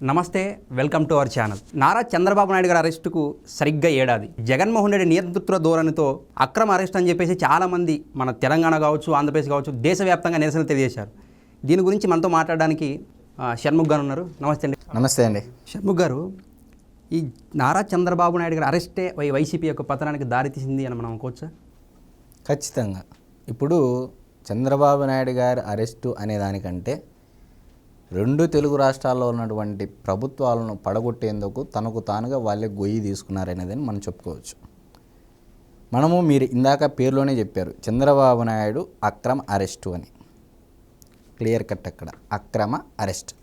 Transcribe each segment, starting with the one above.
నమస్తే welcome to our channel. Nara Chandrababu Naidu గారి అరెస్టుకు సరిగ్గా ఏడాది. జగన్మోహన్ రెడ్డి నియంతృత్వ ధోరణితో అక్రమ అరెస్ట్ అని చెప్పేసి చాలామంది మన తెలంగాణ కావచ్చు ఆంధ్రప్రదేశ్ కావచ్చు దేశవ్యాప్తంగా నిరసనలు తెలియజేశారు. దీని గురించి మనతో మాట్లాడడానికి షణ్ముఖ్ గారు ఉన్నారు. నమస్తే అండి. నమస్తే అండి. షణ్ముఖ్ గారు ఈ నారా చంద్రబాబు నాయుడు గారి అరెస్టే వై వైసీపీ యొక్క పతనానికి దారితీసింది అని మనం అనుకోవచ్చా? ఖచ్చితంగా. ఇప్పుడు చంద్రబాబు నాయుడు గారి అరెస్టు అనే దానికంటే రెండు తెలుగు రాష్ట్రాల్లో ఉన్నటువంటి ప్రభుత్వాలను పడగొట్టేందుకు తనకు తానుగా వాళ్ళే గొయ్యి తీసుకున్నారనేదని మనం చెప్పుకోవచ్చు. మనము మీరు ఇందాక పేరులోనే చెప్పారు చంద్రబాబు నాయుడు అక్రమ అరెస్టు అని. క్లియర్ కట్ అక్కడ. అక్రమ అరెస్ట్.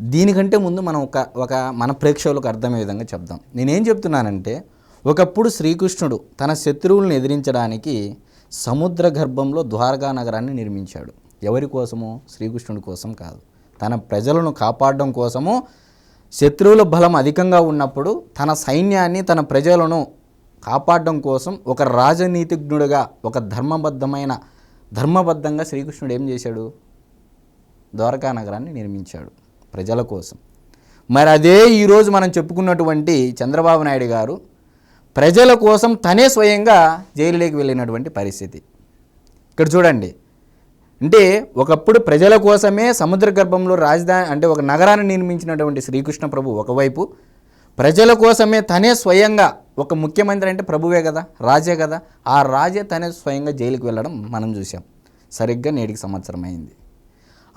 దీనికంటే ముందు మనం ఒక ఒక మన ప్రేక్షకులకు అర్థమయ్యే విధంగా చెప్దాం. నేనేం చెప్తున్నానంటే ఒకప్పుడు శ్రీకృష్ణుడు తన శత్రువులను ఎదిరించడానికి సముద్ర గర్భంలో ద్వారకా నగరాన్ని నిర్మించాడు. ఎవరి కోసము? శ్రీకృష్ణుడి కోసం కాదు. తన ప్రజలను కాపాడడం కోసము శత్రువుల బలం అధికంగా ఉన్నప్పుడు తన సైన్యాన్ని తన ప్రజలను కాపాడడం కోసం ఒక రాజనీతిజ్ఞుడిగా ఒక ధర్మబద్ధమైన ధర్మబద్ధంగా శ్రీకృష్ణుడు ఏం చేశాడు? ద్వారకా నగరాన్ని నిర్మించాడు ప్రజల కోసం. మరి అదే ఈరోజు మనం చెప్పుకున్నటువంటి చంద్రబాబు నాయుడు గారు ప్రజల కోసం తనే స్వయంగా జైలులోకి వెళ్ళినటువంటి పరిస్థితి. ఇక్కడ చూడండి అంటే ఒకప్పుడు ప్రజల కోసమే సముద్ర గర్భంలో రాజధాని అంటే ఒక నగరాన్ని నిర్మించినటువంటి శ్రీకృష్ణ ప్రభు ఒకవైపు. ప్రజల కోసమే తనే స్వయంగా ఒక ముఖ్యమంత్రి అంటే ప్రభువే కదా రాజే కదా. ఆ రాజే తనే స్వయంగా జైలుకి వెళ్ళడం మనం చూసాం సరిగ్గా నేటికి సంవత్సరం అయింది.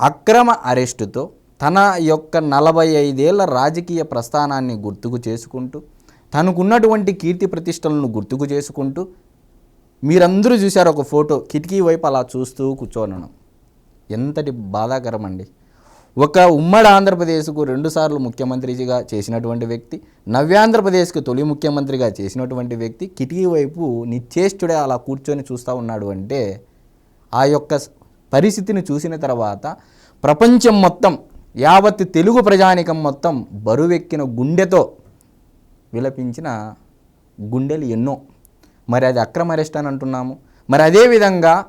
అక్రమ అరెస్టుతో తన యొక్క నలభై ఐదేళ్ళ రాజకీయ ప్రస్థానాన్ని గుర్తుకు చేసుకుంటూ తనకున్నటువంటి కీర్తి ప్రతిష్టలను గుర్తుకు చేసుకుంటూ మీరందరూ చూశారు ఒక ఫోటో. కిటికీ వైపు అలా చూస్తూ కూర్చోనను. ఎంతటి బాధాకరం అండి ఒక ఉమ్మడి ఆంధ్రప్రదేశ్కు రెండుసార్లు ముఖ్యమంత్రిగా చేసినటువంటి వ్యక్తి నవ్యాంధ్రప్రదేశ్కు తొలి ముఖ్యమంత్రిగా చేసినటువంటి వ్యక్తి కిటికీ వైపు నిశ్చేష్టుడే అలా కూర్చొని చూస్తూ ఉన్నాడు అంటే ఆ యొక్క పరిస్థితిని చూసిన తర్వాత ప్రపంచం మొత్తం యావత్ తెలుగు ప్రజానికం మొత్తం బరువెక్కిన గుండెతో విలపించిన గుండెలు ఎన్నో. మరి అది అక్రమ అరెస్ట్ అని అంటున్నాము. మరి అదేవిధంగా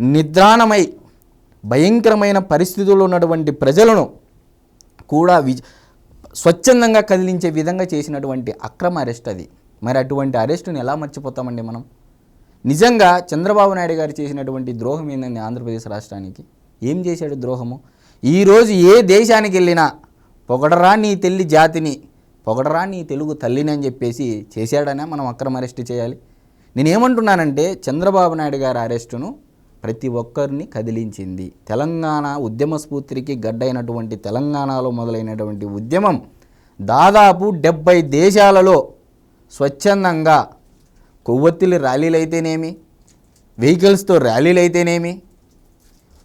నిద్రాణమై భయంకరమైన పరిస్థితుల్లో ఉన్నటువంటి ప్రజలను కూడా వి స్వచ్ఛందంగా కదిలించే విధంగా చేసినటువంటి అక్రమ అరెస్ట్ అది. మరి అటువంటి అరెస్టుని ఎలా మర్చిపోతామండి మనం? నిజంగా చంద్రబాబు నాయుడు గారు చేసినటువంటి ద్రోహం ఏందండి ఆంధ్రప్రదేశ్ రాష్ట్రానికి? ఏం చేశాడు ద్రోహము? ఈరోజు ఏ దేశానికి వెళ్ళినా పొగడరా నీ తెల్లి జాతిని పొగడరా నీ తెలుగు తల్లిని అని చెప్పేసి చేశాడనే మనం అక్రమ అరెస్ట్ చేయాలి? నేనేమంటున్నానంటే చంద్రబాబు నాయుడు గారి అరెస్టును ప్రతి ఒక్కరిని కదిలించింది. తెలంగాణ ఉద్యమ స్ఫూర్తికి గడ్డైనటువంటి తెలంగాణలో మొదలైనటువంటి ఉద్యమం దాదాపు డెబ్బై దేశాలలో స్వచ్ఛందంగా కొవ్వొత్తిలి ర్యాలీలు అయితేనేమి వెహికల్స్తో ర్యాలీలు అయితేనేమి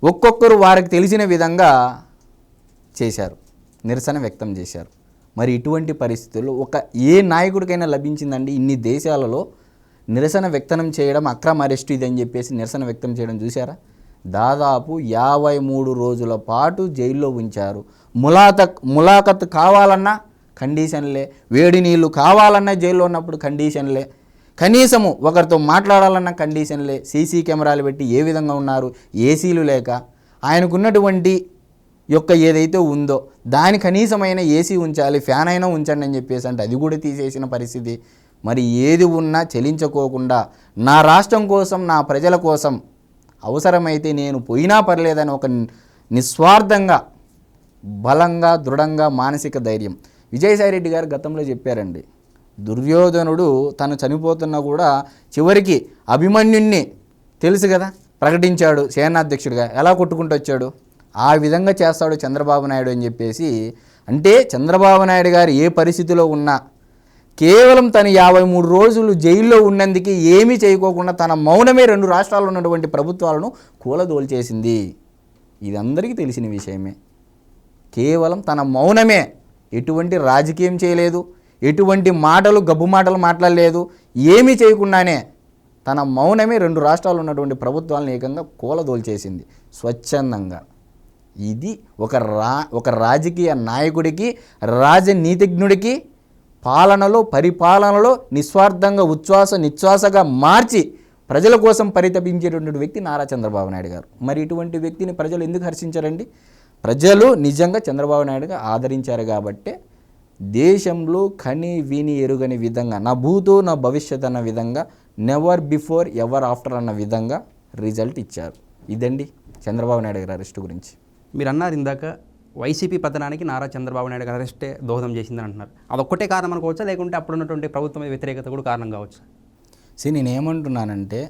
ఒక్కొక్కరు వారికి తెలిసిన విధంగా చేశారు నిరసన వ్యక్తం చేశారు. మరి ఇటువంటి పరిస్థితుల్లో ఒక ఏ నాయకుడికైనా లభించిందండి ఇన్ని దేశాలలో నిరసన వ్యక్తం చేయడం అక్రమ అరెస్టు ఇది అని చెప్పేసి నిరసన వ్యక్తం చేయడం చూసారా దాదాపు యాభై మూడు రోజుల పాటు జైల్లో ఉంచారు. ములాత ములాఖత్ కావాలన్నా కండిషన్లే. వేడి నీళ్ళు కావాలన్నా జైల్లో ఉన్నప్పుడు కండిషన్లే. కనీసము ఒకరితో మాట్లాడాలన్న కండిషన్లే. సీసీ కెమెరాలు పెట్టి ఏ విధంగా ఉన్నారు? ఏసీలు లేక. ఆయనకున్నటువంటి యొక్క ఏదైతే ఉందో దాని కనీసమైన ఏసీ ఉంచాలి ఫ్యాన్ అయినా ఉంచండి అని చెప్పేసి అంటే అది కూడా తీసేసిన పరిస్థితి. మరి ఏది ఉన్నా చెలించుకోకుండా నా రాష్ట్రం కోసం నా ప్రజల కోసం అవసరమైతే నేను పోయినా పర్లేదని ఒక నిస్వార్థంగా బలంగా దృఢంగా మానసిక ధైర్యం. విజయసాయిరెడ్డి గారు గతంలో చెప్పారండి దుర్యోధనుడు తను చనిపోతున్నా కూడా చివరికి అభిమన్యుణ్ణి తెలుసు కదా ప్రకటించాడు సేనాధ్యక్షుడిగా ఎలా కొట్టుకుంటూ వచ్చాడు? ఆ విధంగా చేస్తాడు చంద్రబాబు నాయుడు అని చెప్పేసి అంటే చంద్రబాబు నాయుడు గారు ఏ పరిస్థితిలో ఉన్నా కేవలం తను యాభై మూడు రోజులు జైల్లో ఉన్నందుకే ఏమీ చేయకోకుండా తన మౌనమే రెండు రాష్ట్రాల్లో ఉన్నటువంటి ప్రభుత్వాలను కూలదోల్చేసింది ఇది అందరికీ తెలిసిన విషయమే. కేవలం తన మౌనమే ఎటువంటి రాజకీయం చేయలేదు ఎటువంటి మాటలు గబ్బు మాటలు మాట్లాడలేదు ఏమీ చేయకుండానే తన మౌనమే రెండు రాష్ట్రాలు ఉన్నటువంటి ప్రభుత్వాలను ఏకంగా కూలదోల్చేసింది స్వచ్ఛందంగా. ఇది ఒక రా ఒక రాజకీయ నాయకుడికి రాజనీతిజ్ఞుడికి పాలనలో పరిపాలనలో నిస్వార్థంగా ఉచ్ఛ్వాస నిశ్వాసగా మార్చి ప్రజల కోసం పరితపించేటటువంటి వ్యక్తి నారా చంద్రబాబు నాయుడు గారు. మరి ఇటువంటి వ్యక్తిని ప్రజలు ఎందుకు హర్షించారండి? ప్రజలు నిజంగా చంద్రబాబు నాయుడుగా ఆదరించారు కాబట్టే దేశంలో కని విని ఎరుగని విధంగా నా భూతో నా భవిష్యత్ అన్న విధంగా నెవర్ బిఫోర్ ఎవర్ ఆఫ్టర్ అన్న విధంగా రిజల్ట్ ఇచ్చారు. ఇదండి చంద్రబాబు నాయుడు గారి అరెస్ట్ గురించి. మీరు అన్నారు ఇందాక వైసీపీ పతనానికి నారా చంద్రబాబు నాయుడు గారు అరెస్టే దోహదం చేసిందని అంటున్నారు. అదొక్కటే కారణం అనుకోవచ్చా లేకుంటే అప్పుడున్నటువంటి ప్రభుత్వం వ్యతిరేకత కూడా కారణం కావచ్చు. సో నేను ఏమంటున్నానంటే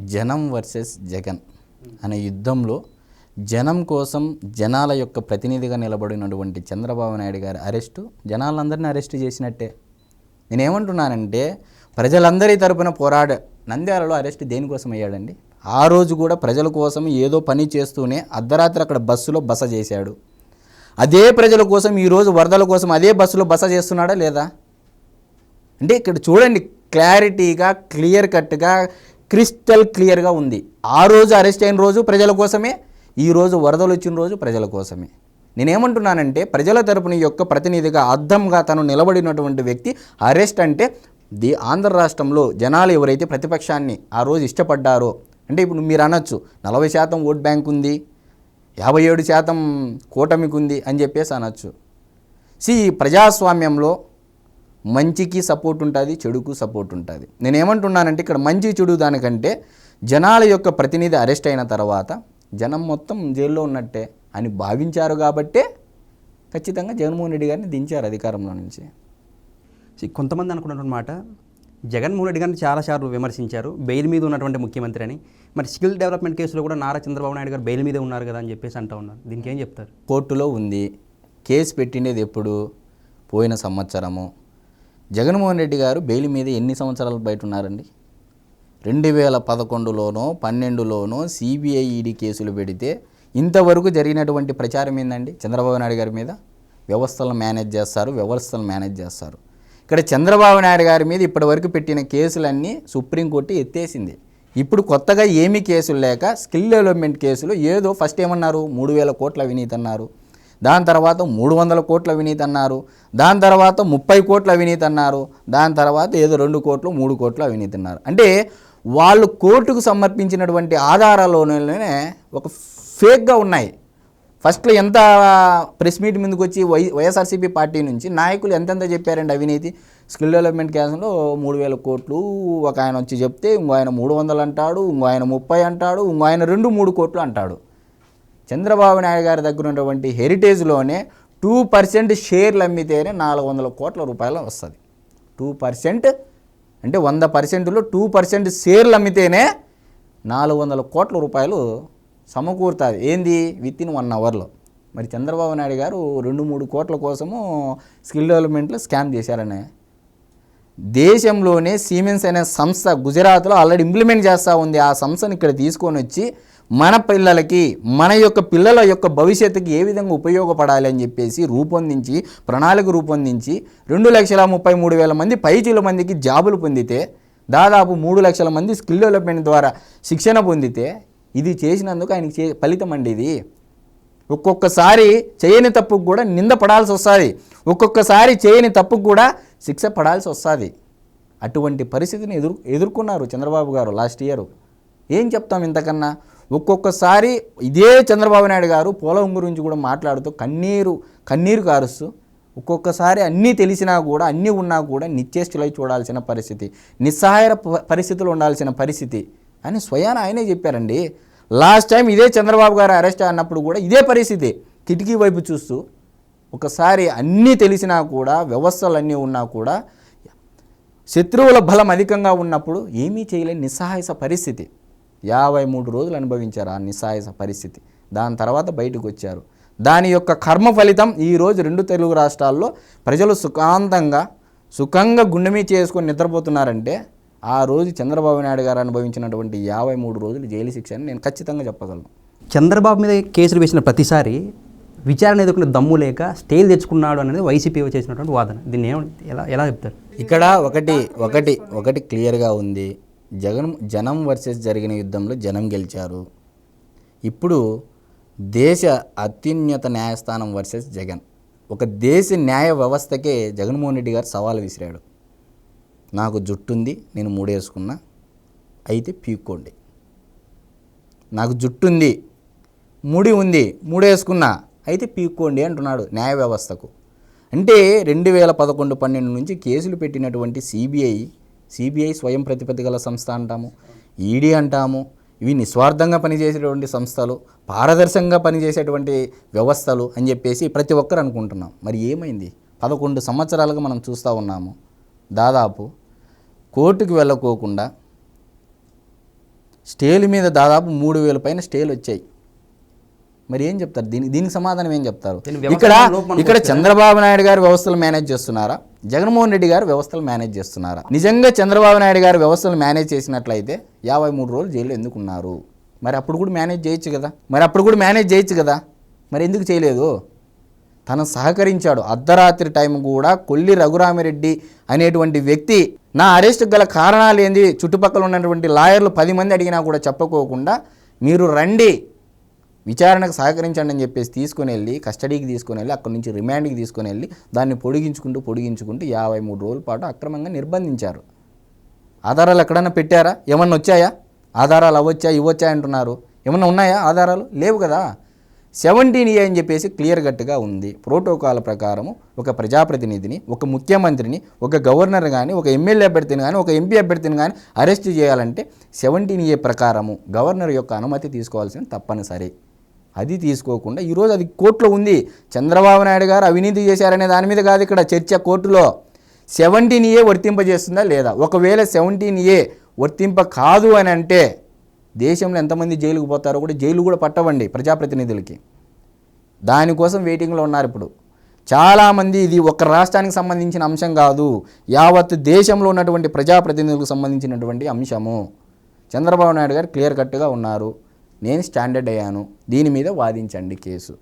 జనం వర్సెస్ జగన్ అనే యుద్ధంలో జనం కోసం జనాల యొక్క ప్రతినిధిగా నిలబడినటువంటి చంద్రబాబు నాయుడు గారి అరెస్టు జనాలందరినీ అరెస్ట్ చేసినట్టే. నేనేమంటున్నానంటే ప్రజలందరి తరపున పోరాడ నంద్యాలలో అరెస్ట్ దేనికోసం అయ్యాడండి ఆ రోజు కూడా ప్రజల కోసం ఏదో పని చేస్తూనే అర్ధరాత్రి అక్కడ బస్సులో బస చేశాడు. అదే ప్రజల కోసం ఈరోజు వరదల కోసం అదే బస్సులో బస చేస్తున్నాడా లేదా? అంటే ఇక్కడ చూడండి క్లారిటీగా క్లియర్ కట్గా క్రిస్టల్ క్లియర్గా ఉంది. ఆ రోజు అరెస్ట్ అయిన రోజు ప్రజల కోసమే ఈరోజు వరదలు వచ్చిన రోజు ప్రజల కోసమే. నేనేమంటున్నానంటే ప్రజల తరపున యొక్క ప్రతినిధిగా అర్థంగా తను నిలబడినటువంటి వ్యక్తి అరెస్ట్ అంటే ది ఆంధ్ర రాష్ట్రంలో జనాలు ఎవరైతే ప్రతిపక్షాన్ని ఆ రోజు ఇష్టపడ్డారో అంటే ఇప్పుడు మీరు అనొచ్చు నలభై శాతం ఓట్ బ్యాంక్ ఉంది యాభై ఏడు శాతం కూటమికి ఉంది అని చెప్పేసి అనొచ్చు. సి ప్రజాస్వామ్యంలో మంచికి సపోర్ట్ ఉంటుంది చెడుకు సపోర్ట్ ఉంటుంది. నేను ఏమంటున్నానంటే ఇక్కడ మంచి చెడు దానికంటే జనాల యొక్క ప్రతినిధి అరెస్ట్ అయిన తర్వాత జనం మొత్తం జైల్లో ఉన్నట్టే అని భావించారు కాబట్టే ఖచ్చితంగా జగన్మోహన్ రెడ్డి గారిని దించారు అధికారంలో నుంచి. కొంతమంది అనుకున్నటువంటి మాట జగన్మోహన్ రెడ్డి గారిని చాలాసార్లు విమర్శించారు. బెయిల్ మీద ఉన్నటువంటి ముఖ్యమంత్రి అని. మరి స్కిల్ డెవలప్మెంట్ కేసులో కూడా నారా చంద్రబాబు నాయుడు గారు బెయిల్ మీదే ఉన్నారు కదా అని చెప్పేసి అంటూ ఉన్నారు. దీనికి ఏం చెప్తారు? కోర్టులో ఉంది. కేసు పెట్టిండేది ఎప్పుడు? పోయిన సంవత్సరము. జగన్మోహన్ రెడ్డి గారు బెయిల్ మీద ఎన్ని సంవత్సరాలు బయట ఉన్నారండి? రెండు వేల పదకొండులోనో పన్నెండులోనో సిబిఐ ఈడీ కేసులు పెడితే ఇంతవరకు జరిగినటువంటి ప్రచారం ఏందండి? చంద్రబాబు నాయుడు గారి మీద? వ్యవస్థలను మేనేజ్ చేస్తారు వ్యవస్థలను మేనేజ్ చేస్తారు. ఇక్కడ చంద్రబాబు నాయుడు గారి మీద ఇప్పటివరకు పెట్టిన కేసులన్నీ సుప్రీంకోర్టు ఎత్తేసింది. ఇప్పుడు కొత్తగా ఏమీ కేసులు లేక స్కిల్ డెవలప్మెంట్ కేసులు ఏదో ఫస్ట్ ఏమన్నారు? మూడు వేల కోట్ల అవినీతి అన్నారు. దాని తర్వాత మూడు వందల కోట్ల అవినీతి అన్నారు. దాని తర్వాత ముప్పై కోట్ల అవినీతి అన్నారు. దాని తర్వాత ఏదో రెండు కోట్లు మూడు కోట్లు అవినీతి అన్నారు. అంటే వాళ్ళు కోర్టుకు సమర్పించినటువంటి ఆధారాలలోనే ఒక ఫేక్గా ఉన్నాయి. ఫస్ట్లో ఎంత ప్రెస్ మీట్ ముందుకు వచ్చి వై వైఎస్ఆర్సీపీ పార్టీ నుంచి నాయకులు ఎంతెంత చెప్పారండి అవినీతి? స్కిల్ డెవలప్మెంట్ కేసులో మూడు వేల కోట్లు ఒక ఆయన వచ్చి చెప్తే ఇంకో ఆయన మూడు వందలు అంటాడు ఇంకో ఆయన ముప్పై అంటాడు ఇంకో ఆయన రెండు మూడు కోట్లు అంటాడు. చంద్రబాబు నాయుడు గారి దగ్గర ఉన్నటువంటి హెరిటేజ్లోనే టూ పర్సెంట్ షేర్లు అమ్మితేనే నాలుగు వందల కోట్ల రూపాయలు వస్తుంది. టూ పర్సెంట్ అంటే వంద పర్సెంట్లో టూ పర్సెంట్ షేర్లు అమ్మితేనే నాలుగు వందల కోట్ల రూపాయలు సమకూరుతుంది. ఏంది? విత్ ఇన్ వన్ అవర్లో మరి చంద్రబాబు నాయుడు గారు రెండు మూడు కోట్ల కోసము స్కిల్ డెవలప్మెంట్లో స్కామ్ చేశారని. దేశంలోనే సీమెన్స్ అనే సంస్థ గుజరాత్లో ఆల్రెడీ ఇంప్లిమెంట్ చేస్తూ ఉంది. ఆ సంస్థను ఇక్కడ తీసుకొని వచ్చి మన పిల్లలకి మన యొక్క పిల్లల యొక్క భవిష్యత్తుకి ఏ విధంగా ఉపయోగపడాలి అని చెప్పేసి రూపొందించి ప్రణాళిక రూపొందించి రెండు లక్షల ముప్పై మూడు వేల మంది పైచీల మందికి జాబులు పొందితే దాదాపు మూడు లక్షల మంది స్కిల్ డెవలప్మెంట్ ద్వారా శిక్షణ పొందితే ఇది చేసినందుకు ఆయనకి చే ఫలితం అండి ఇది. ఒక్కొక్కసారి చేయని తప్పుకు కూడా నింద పడాల్సి వస్తుంది. ఒక్కొక్కసారి చేయని తప్పుకు కూడా శిక్ష పడాల్సి వస్తుంది. అటువంటి పరిస్థితిని ఎదురు ఎదుర్కొన్నారు చంద్రబాబు గారు లాస్ట్ ఇయర్. ఏం చెప్తాం ఇంతకన్నా? ఒక్కొక్కసారి ఇదే చంద్రబాబు నాయుడు గారు పోలం గురించి కూడా మాట్లాడుతూ కన్నీరు కన్నీరు కారుస్తూ ఒక్కొక్కసారి అన్నీ తెలిసినా కూడా అన్నీ ఉన్నా కూడా నిశ్చేష్టులై చూడాల్సిన పరిస్థితి నిస్సహాయ ప- పరిస్థితులు ఉండాల్సిన పరిస్థితి. అని స్వయాన ఆయనే చెప్పారండి. లాస్ట్ టైం ఇదే చంద్రబాబు గారు అరెస్ట్ అన్నప్పుడు కూడా ఇదే పరిస్థితి. కిటికీ వైపు చూస్తూ ఒకసారి అన్నీ తెలిసినా కూడా వ్యవస్థలన్నీ ఉన్నా కూడా శత్రువుల బలం అధికంగా ఉన్నప్పుడు ఏమీ చేయలేని నిస్సహాయస పరిస్థితి. యాభై మూడు రోజులు అనుభవించారు ఆ నిస్సహాయస పరిస్థితి. దాని తర్వాత బయటకు వచ్చారు. దాని యొక్క కర్మ ఫలితం ఈరోజు రెండు తెలుగు రాష్ట్రాల్లో ప్రజలు సుఖాంతంగా సుఖంగా గుండెమీ చేసుకొని నిద్రపోతున్నారంటే ఆ రోజు చంద్రబాబు నాయుడు గారు అనుభవించినటువంటి యాభై మూడు రోజులు జైలు శిక్ష అని నేను ఖచ్చితంగా చెప్పగలను. చంద్రబాబు మీద కేసులు వేసిన ప్రతిసారి విచారణ ఎదుర్కొనే దమ్ము లేక స్టేలు తెచ్చుకున్నాడు అనేది వైసీపీ చేసినటువంటి వాదన. దీన్ని ఏమ ఎలా ఎలా చెప్తారు? ఇక్కడ ఒకటి ఒకటి ఒకటి క్లియర్గా ఉంది. జగన్ జనం వర్సెస్ జరిగిన యుద్ధంలో జనం గెలిచారు. ఇప్పుడు దేశ అత్యున్నత న్యాయస్థానం వర్సెస్ జగన్. ఒక దేశ న్యాయ వ్యవస్థకే జగన్మోహన్ రెడ్డి గారు సవాల్ విసిరాడు. నాకు జుట్టుంది నేను మూడేసుకున్నా. అయితే పీక్కోండి. నాకు జుట్టుంది ముడి ఉంది మూడేసుకున్నా. అయితే పీక్కోండి అంటున్నాడు న్యాయ వ్యవస్థకు. అంటే రెండు వేల పదకొండు పన్నెండు నుంచి కేసులు పెట్టినటువంటి సిబిఐ సిబిఐ స్వయం ప్రతిపత్తి గల సంస్థ అంటాము ఈడీ అంటాము ఇవి నిస్వార్థంగా పనిచేసేటువంటి సంస్థలు పారదర్శకంగా పనిచేసేటువంటి వ్యవస్థలు అని చెప్పేసి ప్రతి ఒక్కరు అనుకుంటున్నాం. మరి ఏమైంది? పదకొండు సంవత్సరాలుగా మనం చూస్తూ ఉన్నాము. దాదాపు కోర్టుకు వెళ్ళకోకుండా స్టేలు మీద దాదాపు మూడు వేల పైన స్టేలు వచ్చాయి. మరి ఏం చెప్తారు? దీనికి దీనికి సమాధానం ఏం చెప్తారు? దీని ఇక్కడ ఇక్కడ చంద్రబాబు నాయుడు గారు వ్యవస్థలు మేనేజ్ చేస్తున్నారా? జగన్మోహన్ రెడ్డి గారు వ్యవస్థలు మేనేజ్ చేస్తున్నారా? నిజంగా చంద్రబాబు నాయుడు గారు వ్యవస్థలు మేనేజ్ చేసినట్లయితే యాభై మూడు రోజులు జైల్లో ఎందుకు ఉన్నారు? మరి అప్పుడు కూడా మేనేజ్ చేయొచ్చు కదా? మరి అప్పుడు కూడా మేనేజ్ చేయొచ్చు కదా? మరి ఎందుకు చేయలేదు? తను సహకరించాడు. అర్ధరాత్రి టైం కూడా కొల్లి రఘురామిరెడ్డి అనేటువంటి వ్యక్తి నా అరెస్ట్ గల కారణాలు ఏంది? చుట్టుపక్కల ఉన్నటువంటి లాయర్లు పది మంది అడిగినా కూడా చెప్పకోకుండా మీరు రండి విచారణకు సహకరించండి అని చెప్పేసి తీసుకొని వెళ్ళి కస్టడీకి తీసుకుని వెళ్ళి అక్కడి నుంచి రిమాండ్కి తీసుకొని వెళ్ళి దాన్ని పొడిగించుకుంటూ పొడిగించుకుంటూ యాభై మూడు రోజుల పాటు అక్రమంగా నిర్బంధించారు. ఆధారాలు ఎక్కడన్నా పెట్టారా? ఏమన్నా వచ్చాయా? ఆధారాలు అవ్వచ్చా ఇవ్వచ్చా అంటున్నారు. ఏమన్నా ఉన్నాయా ఆధారాలు? లేవు కదా. సెవెంటీన్ ఏ అని చెప్పేసి క్లియర్ కట్గా ఉంది. ప్రోటోకాల్ ప్రకారము ఒక ప్రజాప్రతినిధిని ఒక ముఖ్యమంత్రిని ఒక గవర్నర్ కానీ ఒక ఎమ్మెల్యే అభ్యర్థిని కానీ ఒక ఎంపీ అభ్యర్థిని కానీ అరెస్ట్ చేయాలంటే సెవెంటీన్ ఏ ప్రకారము గవర్నర్ యొక్క అనుమతి తీసుకోవాల్సిన తప్పనిసరి. అది తీసుకోకుండా ఈరోజు అది కోర్టులో ఉంది. చంద్రబాబు నాయుడు గారు అవినీతి చేశారనే దాని మీద కాదు ఇక్కడ చర్చ కోర్టులో. సెవెంటీన్ ఏ వర్తింపజేస్తుందా లేదా? ఒకవేళ సెవెంటీన్ ఏ వర్తింప కాదు అని అంటే దేశంలో ఎంతమంది జైలుకు పోతారో కూడా జైలు కూడా పట్టవండి ప్రజాప్రతినిధులకి. దానికోసం వెయిటింగ్లో ఉన్నారు ఇప్పుడు. చాలామంది ఇది ఒక రాష్ట్రానికి సంబంధించిన అంశం కాదు యావత్ దేశంలో ఉన్నటువంటి ప్రజాప్రతినిధులకు సంబంధించినటువంటి అంశము. చంద్రబాబు నాయుడు గారు క్లియర్ కట్గా ఉన్నారు. నేను స్టాండర్డ్ అయ్యాను. దీని మీద వాదించండి కేసు.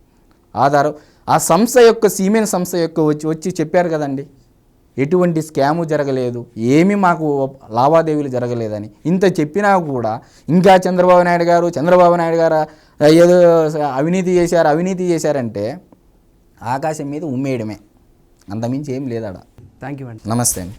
ఆధారం ఆ సంస్థ యొక్క సీమెన్ సంస్థ యొక్క వచ్చి వచ్చి చెప్పారు కదండి. ఎటువంటి స్కాము జరగలేదు. ఏమీ మాకు లావాదేవీలు జరగలేదని. ఇంత చెప్పినా కూడా ఇంకా చంద్రబాబు నాయుడు గారు చంద్రబాబు నాయుడు గారు ఏదో అవినీతి చేశారు అవినీతి చేశారంటే ఆకాశం మీద ఉమ్మేయడమే. అంతమించి ఏం లేదాడ. థ్యాంక్ యూ అండి నమస్తే అండి.